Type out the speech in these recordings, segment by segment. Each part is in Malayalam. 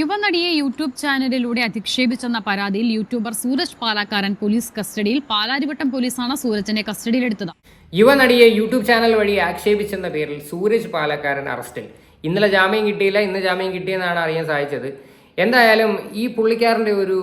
യുവനടിയെ യൂട്യൂബ് ചാനലിലൂടെ അധിക്ഷേപിച്ചെന്ന പരാതിയിൽ യൂട്യൂബർ സൂരജ് പാലാക്കാരൻ പോലീസ് കസ്റ്റഡിയിൽ പാലാരിവട്ടം പോലീസാണ് സൂരജിനെ കസ്റ്റഡിയിലെടുത്തത്. യുവനടിയെ യൂട്യൂബ് ചാനൽ വഴി ആക്ഷേപിച്ചെന്ന പേരിൽ സൂരജ് പാലക്കാരൻ അറസ്റ്റിൽ. ഇന്നലെ ജാമ്യം കിട്ടിയില്ല ഇന്ന് ജാമ്യം കിട്ടിയെന്നാണ് അറിയാൻ സാധിച്ചത്. എന്തായാലും ഈ പുള്ളിക്കാരന്റെ ഒരു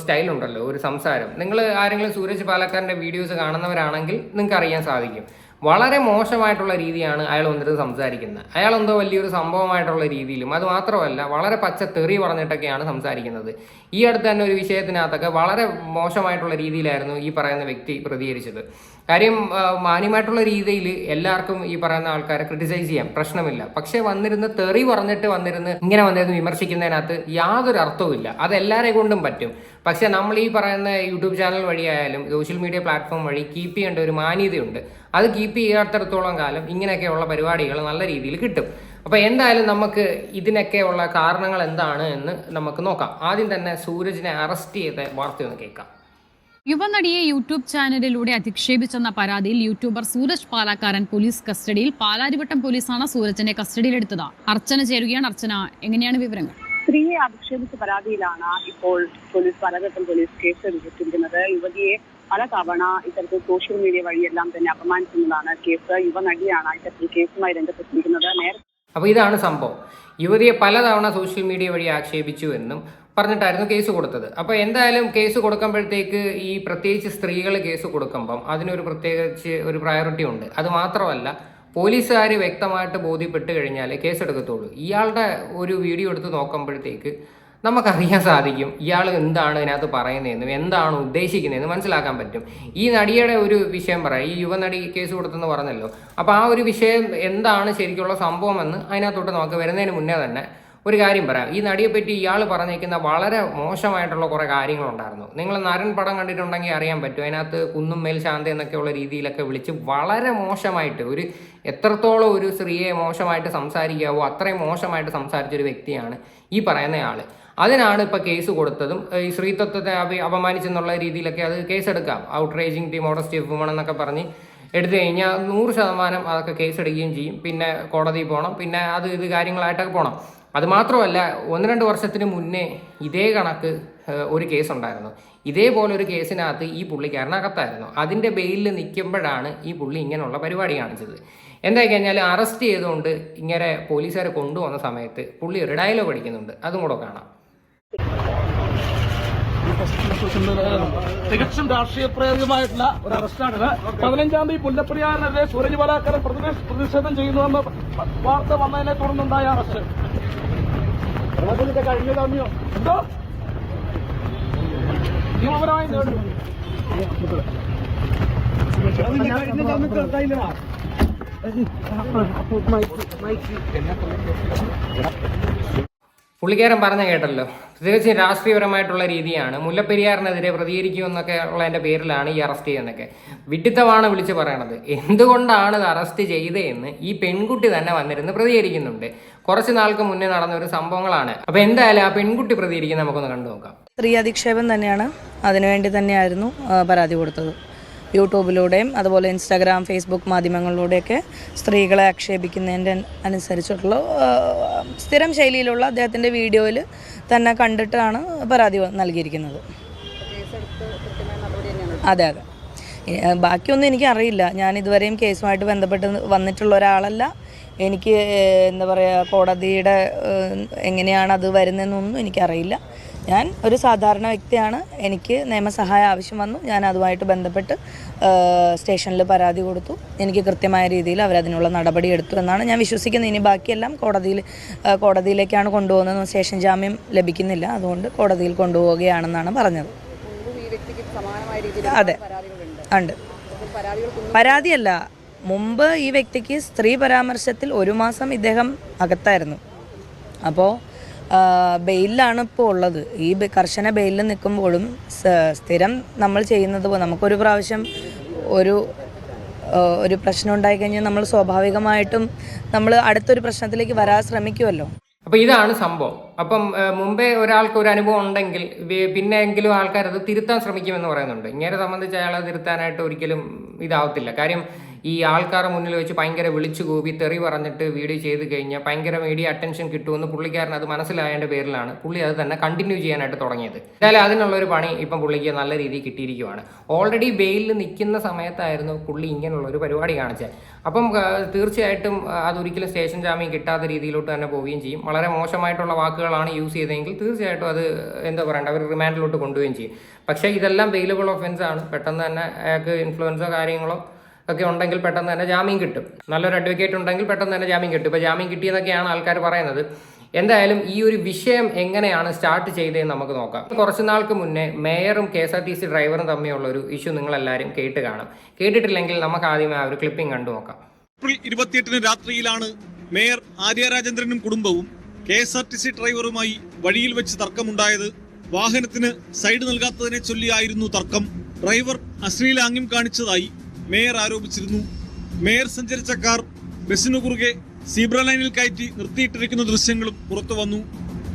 സ്റ്റൈൽ ഉണ്ടല്ലോ ഒരു സംസാരം. നിങ്ങൾ ആരെങ്കിലും സൂരജ് പാലക്കാരന്റെ വീഡിയോസ് കാണുന്നവരാണെങ്കിൽ നിങ്ങൾക്ക് അറിയാൻ സാധിക്കും. വളരെ മോശമായിട്ടുള്ള രീതിയാണ് അയാൾ വന്നിട്ട് സംസാരിക്കുന്നത്. അയാൾ എന്തോ വലിയൊരു സംഭവമായിട്ടുള്ള രീതിയിലും അത് മാത്രമല്ല വളരെ പച്ച തെറി പറഞ്ഞിട്ടൊക്കെയാണ് സംസാരിക്കുന്നത്. ഈ അടുത്ത് തന്നെ ഒരു വിഷയത്തിനകത്തൊക്കെ വളരെ മോശമായിട്ടുള്ള രീതിയിലായിരുന്നു ഈ പറയുന്ന വ്യക്തി പ്രതികരിച്ചത്. കാര്യം മാന്യമായിട്ടുള്ള രീതിയിൽ എല്ലാവർക്കും ഈ പറയുന്ന ആൾക്കാരെ ക്രിട്ടിസൈസ് ചെയ്യാം പ്രശ്നമില്ല. പക്ഷേ വന്നിരുന്ന് തെറി പറഞ്ഞിട്ട് വന്നിരുന്ന് ഇങ്ങനെ വന്നിരുന്ന് വിമർശിക്കുന്നതിനകത്ത് യാതൊരു അർത്ഥവുമില്ല. അത് എല്ലാവരെ കൊണ്ടും പറ്റും. പക്ഷെ നമ്മൾ ഈ പറയുന്ന യൂട്യൂബ് ചാനൽ വഴിയായാലും സോഷ്യൽ മീഡിയ പ്ലാറ്റ്ഫോം വഴി കീപ്പ് ചെയ്യേണ്ട ഒരു മാന്യതയുണ്ട്. അത് കീപ്പ് ചെയ്യാത്തടത്തോളം കാലം ഇങ്ങനെയൊക്കെയുള്ള പരിപാടികൾ നല്ല രീതിയിൽ കിട്ടും. അപ്പോൾ എന്തായാലും നമുക്ക് ഇതിനൊക്കെയുള്ള കാരണങ്ങൾ എന്താണ് എന്ന് നമുക്ക് നോക്കാം. ആദ്യം തന്നെ സൂരജിനെ അറസ്റ്റ് ചെയ്ത വാർത്തയൊന്ന് കേൾക്കാം. യുവനടിയെ യൂട്യൂബ് ചാനലിലൂടെ അധിക്ഷേപിച്ചെന്ന പരാതിയിൽ യൂട്യൂബർ സൂരജ് പാലാക്കാരൻ പോലീസ് കസ്റ്റഡിയിൽ പാലാരിവട്ടം പോലീസാണ് സൂരജിനെ കസ്റ്റഡിയിലെടുത്തത്. അർച്ചന ചേരുകയാണ്. അർച്ചന എങ്ങനെയാണ് വിവരങ്ങൾ? സ്ത്രീയെ അധിക്ഷേപിച്ച പരാതിയിലാണ് ഇപ്പോൾ പോലീസ് പലഘട്ടം പോലീസ് കേസ് എടുത്തിരിക്കുന്നത് യുവതിയെ പല തവണ ഇത്തരത്തിൽ സോഷ്യൽ മീഡിയ വഴിയെല്ലാം തന്നെ അപമാനിക്കുന്നതാണ് കേസ്. യുവനടിയാണ് ഇത്തരത്തിൽ കേസുമായി രംഗത്തെത്തിയിരിക്കുന്നത്. നേരത്തെ അപ്പോൾ ഇതാണ് സംഭവം. യുവതിയെ പലതവണ സോഷ്യൽ മീഡിയ വഴി ആക്ഷേപിച്ചു എന്നും പറഞ്ഞിട്ടായിരുന്നു കേസ് കൊടുത്തത്. അപ്പോൾ എന്തായാലും കേസ് കൊടുക്കുമ്പോഴത്തേക്ക് ഈ പ്രത്യേകിച്ച് സ്ത്രീകൾ കേസ് കൊടുക്കുമ്പം അതിനൊരു പ്രത്യേകിച്ച് ഒരു പ്രയോറിറ്റി ഉണ്ട്. അത് മാത്രമല്ല പോലീസുകാർ വ്യക്തമായിട്ട് ബോധ്യപ്പെട്ട് കഴിഞ്ഞാൽ കേസെടുക്കത്തുള്ളൂ. ഇയാളുടെ ഒരു വീഡിയോ എടുത്ത് നോക്കുമ്പോഴത്തേക്ക് നമുക്കറിയാൻ സാധിക്കും ഇയാൾ എന്താണ് ഇതിനകത്ത് പറയുന്നതെന്നും എന്താണ് ഉദ്ദേശിക്കുന്നതെന്ന് മനസ്സിലാക്കാൻ പറ്റും. ഈ നടിയുടെ ഒരു വിഷയം പറയാം. ഈ യുവനടി കേസ് കൊടുത്തെന്ന് പറഞ്ഞല്ലോ. അപ്പോൾ ആ ഒരു വിഷയം എന്താണ് ശരിക്കുള്ള സംഭവമെന്ന് അതിനകത്തോട്ട് നമുക്ക് വരുന്നതിന് മുന്നേ തന്നെ ഒരു കാര്യം പറയാം. ഈ നടിയെ പറ്റി ഇയാൾ പറഞ്ഞേക്കുന്ന വളരെ മോശമായിട്ടുള്ള കുറേ കാര്യങ്ങളുണ്ടായിരുന്നു. നിങ്ങൾ നരൻ പടം കണ്ടിട്ടുണ്ടെങ്കിൽ അറിയാൻ പറ്റും. അതിനകത്ത് കുന്നും മേൽ ശാന്ത എന്നൊക്കെയുള്ള രീതിയിലൊക്കെ വിളിച്ച് വളരെ മോശമായിട്ട് ഒരു എത്രത്തോളം ഒരു സ്ത്രീയെ മോശമായിട്ട് സംസാരിക്കാവോ അത്രയും മോശമായിട്ട് സംസാരിച്ചൊരു വ്യക്തിയാണ് ഈ പറയുന്ന ആൾ അതിനാണ് ഇപ്പോൾ കേസ് കൊടുത്തതും ഈ സ്ത്രീത്വത്തെ അപ അപമാനിച്ചെന്നുള്ള രീതിയിലൊക്കെ അത് കേസെടുക്കാം. ഔട്ട്റേജിങ് ദി മോഡസ്റ്റി വുമൺ എന്നൊക്കെ പറഞ്ഞ് എടുത്തു കഴിഞ്ഞാൽ നൂറ് ശതമാനം അതൊക്കെ കേസെടുക്കുകയും ചെയ്യും. പിന്നെ കോടതിയിൽ പോകണം. പിന്നെ അത് ഇത് കാര്യങ്ങളായിട്ടൊക്കെ പോകണം. അത് മാത്രമല്ല ഒന്ന് രണ്ട് വർഷത്തിന് മുന്നേ ഇതേ കണക്ക് ഒരു കേസ് ഉണ്ടായിരുന്നു. ഇതേപോലെ ഒരു കേസിനകത്ത് ഈ പുള്ളിക്കാരനകത്തായിരുന്നു അതിന്റെ ബെയിലിൽ നിൽക്കുമ്പോഴാണ് ഈ പുള്ളി ഇങ്ങനെയുള്ള പരിപാടി കാണിച്ചത്. എന്തായി കഴിഞ്ഞാൽ അറസ്റ്റ് ചെയ്തുകൊണ്ട് ഇങ്ങനെ പോലീസുകാരെ കൊണ്ടുവന്ന സമയത്ത് പുള്ളി ഒരു ഡയലോഗ് അടിക്കുന്നുണ്ട്. അതും കൂടെ കാണാം. തികച്ചും രാഷ്ട്രീയ പ്രേരിതമായിട്ടുള്ള ഒരു അറസ്റ്റാണിത് പതിനഞ്ചാം തീയതി മുല്ലപ്പെരിയാറിനെതിരെ സൂരജ് ബലാക്കരൻ പ്രതിഷേ- പ്രതിഷേധം ചെയ്യുന്നുവെന്ന് വാർത്ത വന്നതിനെ തുടർന്നുണ്ടായ അറസ്റ്റ് നേടും പുള്ളിക്കാരൻ പറഞ്ഞ കേട്ടല്ലോ. തികച്ചും രാഷ്ട്രീയപരമായിട്ടുള്ള രീതിയാണ്. മുല്ലപ്പെരിയാറിനെതിരെ പ്രതികരിക്കുമെന്നൊക്കെ ഉള്ളതിന്റെ പേരിലാണ് ഈ അറസ്റ്റ് ചെയ്യുന്നതൊക്കെ. വിഡിത്തമാണ് വിളിച്ച് പറയണത്. എന്തുകൊണ്ടാണ് ഇത് അറസ്റ്റ് ചെയ്തതെന്ന് ഈ പെൺകുട്ടി തന്നെ വന്നിരുന്ന് പ്രതികരിക്കുന്നുണ്ട്. കുറച്ച് നാൾക്ക് മുന്നേ നടന്ന ഒരു സംഭവങ്ങളാണ്. അപ്പോൾ എന്തായാലും ആ പെൺകുട്ടി പ്രതികരിക്കുന്നത് നമുക്കൊന്ന് കണ്ടു നോക്കാം. സ്ത്രീ അധിക്ഷേപം തന്നെയാണ്. അതിനുവേണ്ടി തന്നെയായിരുന്നു പരാതി കൊടുത്തത്. യൂട്യൂബിലൂടെയും അതുപോലെ ഇൻസ്റ്റാഗ്രാം ഫേസ്ബുക്ക് മാധ്യമങ്ങളിലൂടെയൊക്കെ സ്ത്രീകളെ ആക്ഷേപിക്കുന്നതിന്റെ അനുസരിച്ചിട്ടുള്ള സ്ഥിരം ശൈലിയിലുള്ള അദ്ദേഹത്തിന്റെ വീഡിയോയിൽ തന്നെ കണ്ടിട്ടാണ് പരാതി നൽകിയിരിക്കുന്നത്. അതെ അതെ. ബാക്കിയൊന്നും എനിക്കറിയില്ല. ഞാൻ ഇതുവരെയും കേസുമായിട്ട് ബന്ധപ്പെട്ട് വന്നിട്ടുള്ള ഒരാളല്ല. എനിക്ക് എന്താ പറയുക കോടതിയുടെ എങ്ങനെയാണ് അത് വരുന്നതെന്നൊന്നും എനിക്കറിയില്ല. ഞാൻ ഒരു സാധാരണ വ്യക്തിയാണ്. എനിക്ക് നിയമസഹായം ആവശ്യം വന്നു. ഞാൻ അതുമായിട്ട് ബന്ധപ്പെട്ട് സ്റ്റേഷനിൽ പരാതി കൊടുത്തു. എനിക്ക് കൃത്യമായ രീതിയിൽ അവരതിനുള്ള നടപടി എടുത്തു എന്നാണ് ഞാൻ വിശ്വസിക്കുന്നത്. ഇനി ബാക്കിയെല്ലാം കോടതിയിൽ കോടതിയിലേക്കാണ് കൊണ്ടുപോകുന്നത് സ്റ്റേഷൻ ജാമ്യം ലഭിക്കുന്നില്ല. അതുകൊണ്ട് കോടതിയിൽ കൊണ്ടുപോവുകയാണെന്നാണ് പറഞ്ഞത്. അതെ. ഉണ്ട്. പരാതിയല്ല. മുമ്പ് ഈ വ്യക്തിക്ക് സ്ത്രീ പരാമർശത്തിൽ ഒരു മാസം ഇദ്ദേഹം അകത്തായിരുന്നു. അപ്പോൾ ബെയിലാണ് ഇപ്പോൾ ഉള്ളത്. ഈ കർശന ബെയിലിൽ നിൽക്കുമ്പോഴും സ്ഥിരം നമ്മൾ ചെയ്യുന്നത് പോലെ നമുക്കൊരു പ്രാവശ്യം ഒരു ഒരു പ്രശ്നം ഉണ്ടായിക്കഴിഞ്ഞാൽ നമ്മൾ സ്വാഭാവികമായിട്ടും നമ്മൾ അടുത്തൊരു പ്രശ്നത്തിലേക്ക് വരാൻ ശ്രമിക്കുമല്ലോ അപ്പോൾ ഇതാണ് സംഭവം. അപ്പം മുമ്പേ ഒരാൾക്ക് ഒരു അനുഭവം ഉണ്ടെങ്കിൽ പിന്നെ പിന്നെയെങ്കിലും ആൾക്കാർ അത് തിരുത്താൻ ശ്രമിക്കുമെന്ന് പറയുന്നുണ്ട്. ഇങ്ങനെ സംബന്ധിച്ച് അയാളെ തിരുത്താനായിട്ട് ഒരിക്കലും ഇതാവത്തില്ല. കാര്യം ഈ ആൾക്കാരുടെ മുന്നിൽ വെച്ച് ഭയങ്കര വിളിച്ചു കൂവി തെറി പറഞ്ഞിട്ട് വീഡിയോ ചെയ്ത് കഴിഞ്ഞാൽ ഭയങ്കര മീഡിയ അറ്റൻഷൻ കിട്ടുമെന്ന് പുള്ളിക്കാരൻ അത് മനസ്സിലായതിന്റെ പേരിലാണ് പുള്ളി അത് തന്നെ കണ്ടിന്യൂ ചെയ്യാനായിട്ട് തുടങ്ങിയത്. എന്തായാലും അതിനുള്ള ഒരു പണി ഇപ്പം പുള്ളിക്ക് നല്ല രീതിയിൽ കിട്ടിയിരിക്കുവാണ്. ഓൾറെഡി ബെയിലിൽ നിൽക്കുന്ന സമയത്തായിരുന്നു പുള്ളി ഇങ്ങനെയുള്ള ഒരു പരിപാടി കാണിച്ചത്. അപ്പം തീർച്ചയായിട്ടും അതൊരിക്കലും സ്റ്റേഷൻ ജാമ്യം കിട്ടാത്ത രീതിയിലോട്ട് തന്നെ പോവുകയും ചെയ്യും. വളരെ മോശമായിട്ടുള്ള വാക്കുകളാണ് യൂസ് ചെയ്തതെങ്കിൽ തീർച്ചയായിട്ടും അത് എന്താ പറയണ്ട അവർ റിമാൻഡിലോട്ട് കൊണ്ടുപോവുകയും ചെയ്യും. പക്ഷേ ഇതെല്ലാം ബെയിലബിൾ ഒഫൻസ് ആണ്. പെട്ടെന്ന് തന്നെ അയാൾക്ക് ഇൻഫ്ലുവൻസോ കാര്യങ്ങളോ ഒക്കെ ഉണ്ടെങ്കിൽ പെട്ടെന്ന് തന്നെ ജാമ്യം കിട്ടും. നല്ലൊരു അഡ്വക്കേറ്റ് ഉണ്ടെങ്കിൽ പെട്ടെന്ന് തന്നെ ജാമ്യം കിട്ടും. ഇപ്പോൾ ജാമ്യം കിട്ടിയെന്നൊക്കെയാണ് ആൾക്കാർ പറയുന്നത്. എന്തായാലും ഈ ഒരു വിഷയം എങ്ങനെയാണ് സ്റ്റാർട്ട് ചെയ്തതെന്ന് നമുക്ക് നോക്കാം. കുറച്ച് നാൾക്ക് മുന്നേ മേയറും K S R T C ഡ്രൈവറും തമ്മിലുള്ള ഒരു ഇഷ്യൂ നിങ്ങളെല്ലാവരും കേട്ട് കാണും. കേട്ടിട്ടില്ലെങ്കിൽ നമുക്ക് ആദ്യമേ ആ ഒരു ക്ലിപ്പിംഗ് കണ്ടു നോക്കാം. ഏപ്രിൽ ഇരുപത്തിയെട്ടിന് രാത്രിയിലാണ് മേയർ ആര്യ രാജേന്ദ്രനും കുടുംബവും K S R T C ഡ്രൈവറുമായി വഴിയിൽ വെച്ച് തർക്കമുണ്ടായത്. വാഹനത്തിന് സൈഡ് നൽകാത്തതിനെ ചൊല്ലിയായിരുന്നു തർക്കം. ഡ്രൈവർ അശ്ലീലാംഗ്യം കാണിച്ചതായി മേയർ ആരോപിച്ചിരുന്നു. മേയർ സഞ്ചരിച്ച കാർ ബസ്സിനു കുറുകെ സീബ്ര ലൈനിൽ കയറ്റി നിർത്തിയിട്ടിരിക്കുന്ന ദൃശ്യങ്ങളും പുറത്തു വന്നു.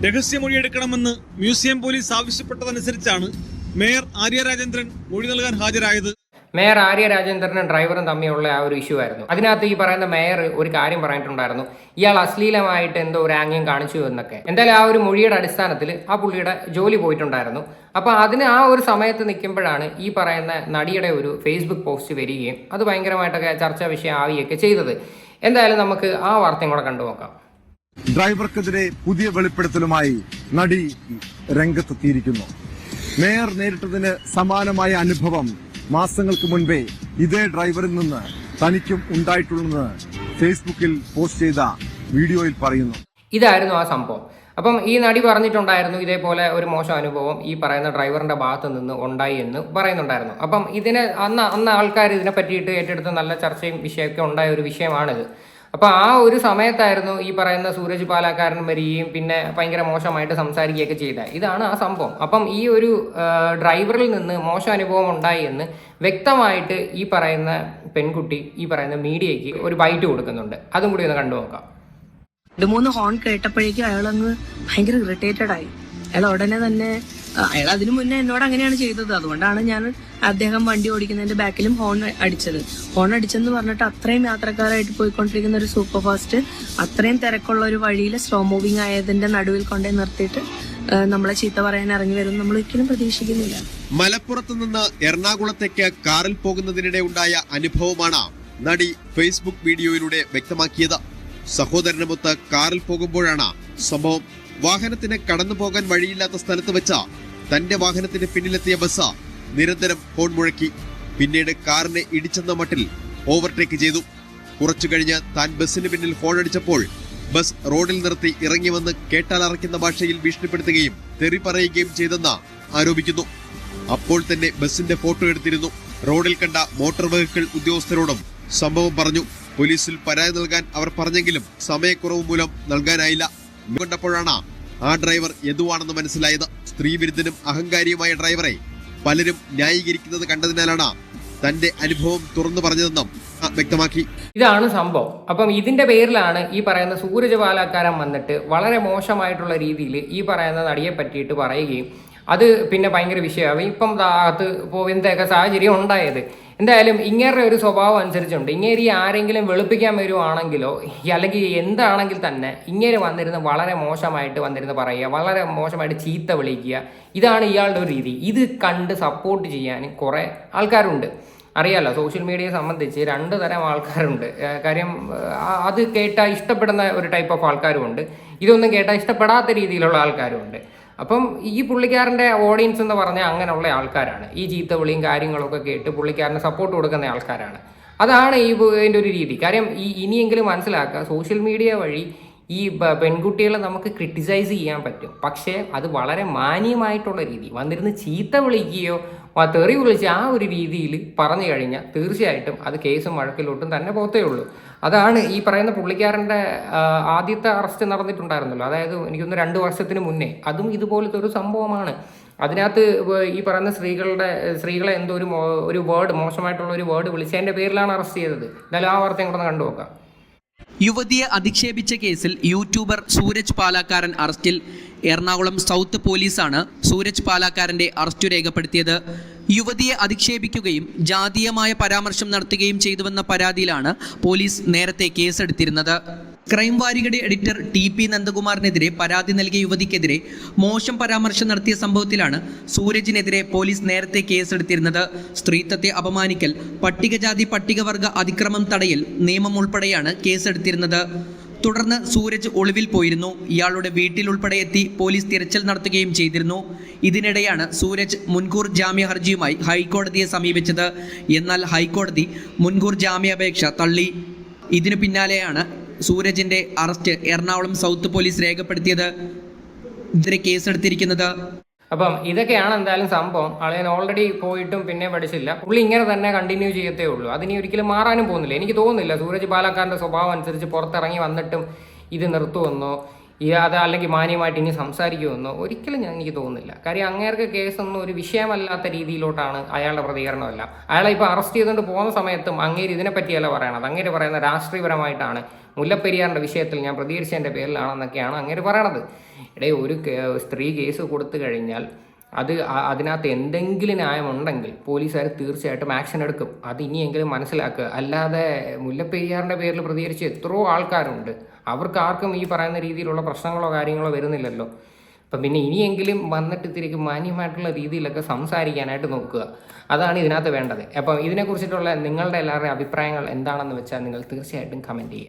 രഹസ്യമൊഴിയെടുക്കണമെന്ന് മ്യൂസിയം പോലീസ് ആവശ്യപ്പെട്ടതനുസരിച്ചാണ് മേയർ ആര്യ രാജേന്ദ്രൻ മൊഴി നൽകാൻ ഹാജരായത്. മേയർ ആര്യ രാജേന്ദ്രനും ഡ്രൈവറും തമ്മിലുള്ള ആ ഒരു ഇഷ്യൂ ആയിരുന്നു. അതിനകത്ത് ഈ പറയുന്ന മേയർ ഒരു കാര്യം പറഞ്ഞിട്ടുണ്ടായിരുന്നു. ഇയാൾ അശ്ലീലമായിട്ട് എന്തോ ഒരു ആംഗ്യം കാണിച്ചു എന്നൊക്കെ. എന്തായാലും ആ ഒരു മൊഴിയുടെ അടിസ്ഥാനത്തിൽ ആ പുള്ളിയുടെ ജോലി പോയിട്ടുണ്ടായിരുന്നു. അപ്പോൾ അതിന് ആ ഒരു സമയത്ത് നിൽക്കുമ്പോഴാണ് ഈ പറയുന്ന നടിയുടെ ഒരു ഫേസ്ബുക്ക് പോസ്റ്റ് വരികയും അത് ഭയങ്കരമായിട്ടൊക്കെ ചർച്ചാ വിഷയം ആവുകയൊക്കെ ചെയ്തത്. എന്തായാലും നമുക്ക് ആ വാർത്തയും കൂടെ കണ്ടു നോക്കാം. ഡ്രൈവർക്കെതിരെ പുതിയ വെളിപ്പെടുത്തലുമായി നടി രംഗത്തെത്തിയിരിക്കുന്നു. മേയർ നേരിട്ടതിന് സമാനമായ അനുഭവം മാസങ്ങൾക്ക് മുൻപേ ഇതേ ഡ്രൈവറിൽ നിന്ന് തനിക്കും ഉണ്ടായിട്ടുള്ളത് ഫേസ്ബുക്കിൽ പോസ്റ്റ് ചെയ്ത വീഡിയോയിൽ പറയുന്നു. ഇതായിരുന്നു ആ സംഭവം. അപ്പം ഈ നടി പറഞ്ഞിട്ടുണ്ടായിരുന്നു ഇതേപോലെ ഒരു മോശം അനുഭവം ഈ പറയുന്ന ഡ്രൈവറിന്റെ ഭാഗത്ത് നിന്ന് ഉണ്ടായി എന്ന് പറയുന്നുണ്ടായിരുന്നു. അപ്പം ഇതിനെ അന്ന് അന്ന് ആൾക്കാർ ഇതിനെ പറ്റിയിട്ട് ഏറ്റെടുത്ത് നല്ല ചർച്ചയും വിഷയമൊക്കെ ഉണ്ടായ ഒരു വിഷയമാണിത്. അപ്പോൾ ആ ഒരു സമയത്തായിരുന്നു ഈ പറയുന്ന സൂരജ് പാലാക്കാരൻ വരികയും പിന്നെ ഭയങ്കര മോശമായിട്ട് സംസാരിക്കുകയൊക്കെ ചെയ്തത്. ഇതാണ് ആ സംഭവം. അപ്പം ഈ ഒരു ഡ്രൈവറിൽ നിന്ന് മോശം അനുഭവം ഉണ്ടായി എന്ന് വ്യക്തമായിട്ട് ഈ പറയുന്ന പെൺകുട്ടി ഈ പറയുന്ന മീഡിയയ്ക്ക് ഒരു ബൈറ്റ് കൊടുക്കുന്നുണ്ട്. അതും കൂടി ഒന്ന് കണ്ടു നോക്കാം. മൂന്ന് ഹോൺ കേട്ടപ്പോഴേക്കും അയാൾ അങ്ങ് ഭയങ്കര ഇറിറ്റേറ്റഡ് ആയി. അയാൾ ഉടനെ തന്നെ അയാൾ അതിനു മുന്നേ എന്നോട് അങ്ങനെയാണ് ചെയ്തത്. അതുകൊണ്ടാണ് ഞാൻ അദ്ദേഹം വണ്ടി ഓടിക്കുന്നതിന്റെ ബാക്കിലും ഹോൺ അടിച്ചത്. ഹോൺ അടിച്ചെന്ന് പറഞ്ഞിട്ട് അത്രയും യാത്രക്കാരായിട്ട് പോയിക്കൊണ്ടിരിക്കുന്ന ഒരു സൂപ്പർ ഫാസ്റ്റ് അത്രയും തിരക്കുള്ള ഒരു വഴിയിൽ സ്ലോ മൂവിങ് ആയതിന്റെ നടുവിൽ കൊണ്ടേ നിർത്തിയിട്ട് നമ്മളെ ചീത്ത പറയാൻ ഇറങ്ങി വരും നമ്മൾ ഒരിക്കലും പ്രതീക്ഷിക്കുന്നില്ല. മലപ്പുറത്ത് നിന്ന് എറണാകുളത്തേക്ക് കാറിൽ പോകുന്നതിനിടെ ഉണ്ടായ അനുഭവമാണ് നടി ഫേസ്ബുക്ക് വീഡിയോയിലൂടെ വ്യക്തമാക്കിയത്. സഹോദരനുമൊത്ത് കാറിൽ പോകുമ്പോഴാണ് സംഭവം. വാഹനത്തിന് കടന്നു പോകാൻ വഴിയില്ലാത്ത സ്ഥലത്ത് വെച്ച തന്റെ വാഹനത്തിന് പിന്നിലെത്തിയ ബസ് നിരന്തരം ഹോൺ മുഴക്കി. പിന്നീട് കാറിനെ ഇടിച്ചെന്ന മട്ടിൽ ഓവർടേക്ക് ചെയ്തു. കുറച്ചു കഴിഞ്ഞ് താൻ ബസ്സിന് പിന്നിൽ ഹോൺ അടിച്ചപ്പോൾ ബസ് റോഡിൽ നിർത്തി ഇറങ്ങി വന്ന് കേട്ടാലറയ്ക്കുന്ന ഭാഷയിൽ ഭീഷണിപ്പെടുത്തുകയും തെറി പറയുകയും ചെയ്തെന്ന് ആരോപിക്കുന്നു. അപ്പോൾ തന്നെ ബസിന്റെ ഫോട്ടോ എടുത്തിരുന്നു. റോഡിൽ കണ്ട മോട്ടോർ വെഹിക്കിൾ ഉദ്യോഗസ്ഥരോടും സംഭവം പറഞ്ഞു. പോലീസിൽ പരാതി നൽകാൻ അവർ പറഞ്ഞെങ്കിലും സമയക്കുറവ് മൂലം നൽകാനായില്ല. കണ്ടപ്പോഴാണ് ആ ഡ്രൈവർ യദുവാണെന്ന് മനസ്സിലായത്? സ്ത്രീവിരുദ്ധനും അഹങ്കാരിയുമായ ഡ്രൈവറെ പലരും ന്യായീകരിക്കുന്നത് കണ്ടതിനാലാണ് തന്റെ അനുഭവം തുറന്നു പറഞ്ഞതെന്നും വ്യക്തമാക്കി. ഇതാണ് സംഭവം. അപ്പം ഇതിന്റെ പേരിലാണ് ഈ പറയുന്ന സൂരജ് പാലക്കാരൻ വന്നിട്ട് വളരെ മോശമായിട്ടുള്ള രീതിയിൽ ഈ പറയുന്ന നടിയെ പറ്റിയിട്ട് പറയുകയും അത് പിന്നെ ഭയങ്കര വിഷയമാവും ഇപ്പം അത് പോവിന്നതൊക്കെ സാഹചര്യം ഉണ്ടായത്? എന്തായാലും ഇങ്ങേരുടെ ഒരു സ്വഭാവം അനുസരിച്ചുണ്ട്. ഇങ്ങേരി ആരെങ്കിലും വെളുപ്പിക്കാൻ വരുവാണെങ്കിലോ അല്ലെങ്കിൽ എന്താണെങ്കിൽ തന്നെ ഇങ്ങനെ വന്നിരുന്ന് വളരെ മോശമായിട്ട് വന്നിരുന്ന് പറയുക വളരെ മോശമായിട്ട് ചീത്ത വിളിക്കുക ഇതാണ് ഇയാളുടെ ഒരു രീതി. ഇത് കണ്ട് സപ്പോർട്ട് ചെയ്യാൻ കുറേ ആൾക്കാരുണ്ട്. അറിയാലോ സോഷ്യൽ മീഡിയയെ സംബന്ധിച്ച് രണ്ട് തരം ആൾക്കാരുണ്ട്. കാര്യം അത് കേട്ടാൽ ഇഷ്ടപ്പെടുന്ന ഒരു ടൈപ്പ് ഓഫ് ആൾക്കാരുമുണ്ട്. ഇതൊന്നും കേട്ടാൽ ഇഷ്ടപ്പെടാത്ത രീതിയിലുള്ള ആൾക്കാരുമുണ്ട്. അപ്പം ഈ പുള്ളിക്കാരന്റെ ഓഡിയൻസ് എന്ന് പറഞ്ഞാൽ അങ്ങനെയുള്ള ആൾക്കാരാണ്. ഈ ചീത്ത വിളിയും കാര്യങ്ങളൊക്കെ കേട്ട് പുള്ളിക്കാരന് സപ്പോർട്ട് കൊടുക്കുന്ന ആൾക്കാരാണ്. അതാണ് ഈ ഇതിന്റെ ഒരു രീതി. കാര്യം ഈ ഇനിയെങ്കിലും മനസ്സിലാക്കുക സോഷ്യൽ മീഡിയ വഴി ഈ പെൺകുട്ടികളെ നമുക്ക് ക്രിട്ടിസൈസ് ചെയ്യാൻ പറ്റും. പക്ഷേ അത് വളരെ മാന്യമായിട്ടുള്ള രീതി. വന്നിരുന്ന് ചീത്ത വിളിക്കുകയോ തെറി വിളിച്ച് ആ ഒരു രീതിയിൽ പറഞ്ഞു കഴിഞ്ഞാൽ തീർച്ചയായിട്ടും അത് കേസും വഴക്കിലോട്ടും തന്നെ പോത്തേ ഉള്ളൂ അതാണ് ഈ പറയുന്ന പുള്ളിക്കാരന്റെ ആദ്യത്തെ അറസ്റ്റ് നടന്നിട്ടുണ്ടായിരുന്നല്ലോ. അതായത് എനിക്കൊന്ന് രണ്ട് വർഷത്തിന് മുന്നേ. അതും ഇതുപോലത്തെ ഒരു സംഭവമാണ്. അതിനകത്ത് ഈ പറയുന്ന സ്ത്രീകളുടെ സ്ത്രീകളെ എന്തോ ഒരു ഒരു വേർഡ് മോശമായിട്ടുള്ള ഒരു വേർഡ് വിളിച്ചതിന്റെ പേരിലാണ് അറസ്റ്റ് ചെയ്തത്. എന്നാലും ആ വാർത്തയും കൂടെ കണ്ടു നോക്കാം. യുവതിയെ അധിക്ഷേപിച്ച കേസിൽ യൂട്യൂബർ സൂരജ് പാലാക്കാരൻ അറസ്റ്റിൽ എറണാകുളം സൗത്ത് പോലീസാണ് സൂരജ് പാലാക്കാരന്റെ അറസ്റ്റ് രേഖപ്പെടുത്തിയത്. യുവതിയെ അധിക്ഷേപിക്കുകയും ജാതീയമായ പരാമർശം നടത്തുകയും ചെയ്തുവെന്ന പരാതിയിലാണ് പോലീസ് നേരത്തെ കേസെടുത്തിരുന്നത്. ക്രൈം വാരികയുടെ എഡിറ്റർ ടി പി നന്ദകുമാറിനെതിരെ പരാതി നൽകിയ യുവതിക്കെതിരെ മോശം പരാമർശം നടത്തിയ സംഭവത്തിലാണ് സൂരജിനെതിരെ പോലീസ് നേരത്തെ കേസെടുത്തിരുന്നത്. സ്ത്രീത്വത്തെ അപമാനിക്കൽ പട്ടികജാതി പട്ടികവർഗ അതിക്രമം തടയൽ നിയമം ഉൾപ്പെടെയാണ് കേസെടുത്തിരുന്നത്. തുടർന്ന് സൂരജ് ഒളിവിൽ പോയിരുന്നു. ഇയാളുടെ വീട്ടിൽ ഉൾപ്പെടെ എത്തി പോലീസ് തിരച്ചിൽ നടത്തുകയും ചെയ്തിരുന്നു. ഇതിനിടെയാണ് സൂരജ് മുൻകൂർ ജാമ്യ ഹർജിയുമായി ഹൈക്കോടതിയെ സമീപിച്ചത്. എന്നാൽ ഹൈക്കോടതി മുൻകൂർ ജാമ്യാപേക്ഷ തള്ളി. ഇതിനു പിന്നാലെയാണ് സൂരജിന്റെ അറസ്റ്റ് എറണാകുളം സൗത്ത് പോലീസ് രേഖപ്പെടുത്തിയത്. ഇതിനെ കേസെടുത്തിരിക്കുന്നത് അപ്പം ഇതൊക്കെയാണ് എന്തായാലും സംഭവം. അളിയൻ ഓൾറെഡി പോയിട്ടും പിന്നെ പഠിച്ചില്ല. പുള്ളി ഇങ്ങനെ തന്നെ കണ്ടിന്യൂ ചെയ്യത്തേ ഉള്ളൂ. അതിനി ഒരിക്കലും മാറാനും പോകുന്നില്ല. എനിക്ക് തോന്നുന്നില്ല സൂരജ് പാലക്കാരന്റെ സ്വഭാവം അനുസരിച്ച് പുറത്തിറങ്ങി വന്നിട്ടും ഇത് നിർത്തുമെന്നോ ഈ അത് അല്ലെങ്കിൽ മാന്യമായിട്ട് ഇനി സംസാരിക്കുമെന്നോ ഒരിക്കലും ഞാൻ എനിക്ക് തോന്നുന്നില്ല. കാര്യം അങ്ങേർക്ക് കേസൊന്നും ഒരു വിഷയമല്ലാത്ത രീതിയിലോട്ടാണ് അയാളുടെ പ്രതികരണമല്ല. അയാളെ ഇപ്പോൾ അറസ്റ്റ് ചെയ്തുകൊണ്ട് പോകുന്ന സമയത്തും അങ്ങേര് ഇതിനെപ്പറ്റിയല്ല പറയണത്. അങ്ങേര് പറയുന്ന രാഷ്ട്രീയപരമായിട്ടാണ് മുല്ലപ്പെരിയാറിന്റെ വിഷയത്തിൽ ഞാൻ പ്രതികരിച്ചതിന്റെ പേരിലാണെന്നൊക്കെയാണ് അങ്ങേര് പറയണത്. ഇടയിൽ ഒരു സ്ത്രീ കേസ് കൊടുത്തു കഴിഞ്ഞാൽ അത് അതിനകത്ത് എന്തെങ്കിലും ന്യായമുണ്ടെങ്കിൽ പോലീസുകാർ തീർച്ചയായിട്ടും ആക്ഷൻ എടുക്കും. അത് ഇനിയെങ്കിലും മനസ്സിലാക്കുക. അല്ലാതെ മുല്ലപ്പെരിയാറിന്റെ പേരിൽ പ്രതികരിച്ച് എത്രയോ ആൾക്കാരുണ്ട്. അവർക്ക് ആർക്കും ഈ പറയുന്ന രീതിയിലുള്ള പ്രശ്നങ്ങളോ കാര്യങ്ങളോ വരുന്നില്ലല്ലോ. അപ്പം പിന്നെ ഇനിയെങ്കിലും വന്നിട്ട് ഇത്തിരി മാന്യമായിട്ടുള്ള രീതിയിലൊക്കെ സംസാരിക്കാനായിട്ട് നോക്കുക. അതാണ് ഇതിനകത്ത് വേണ്ടത്. അപ്പം ഇതിനെക്കുറിച്ചിട്ടുള്ള നിങ്ങളുടെ എല്ലാവരുടെയും അഭിപ്രായങ്ങൾ എന്താണെന്ന് വെച്ചാൽ നിങ്ങൾ തീർച്ചയായിട്ടും കമന്റ് ചെയ്യുക.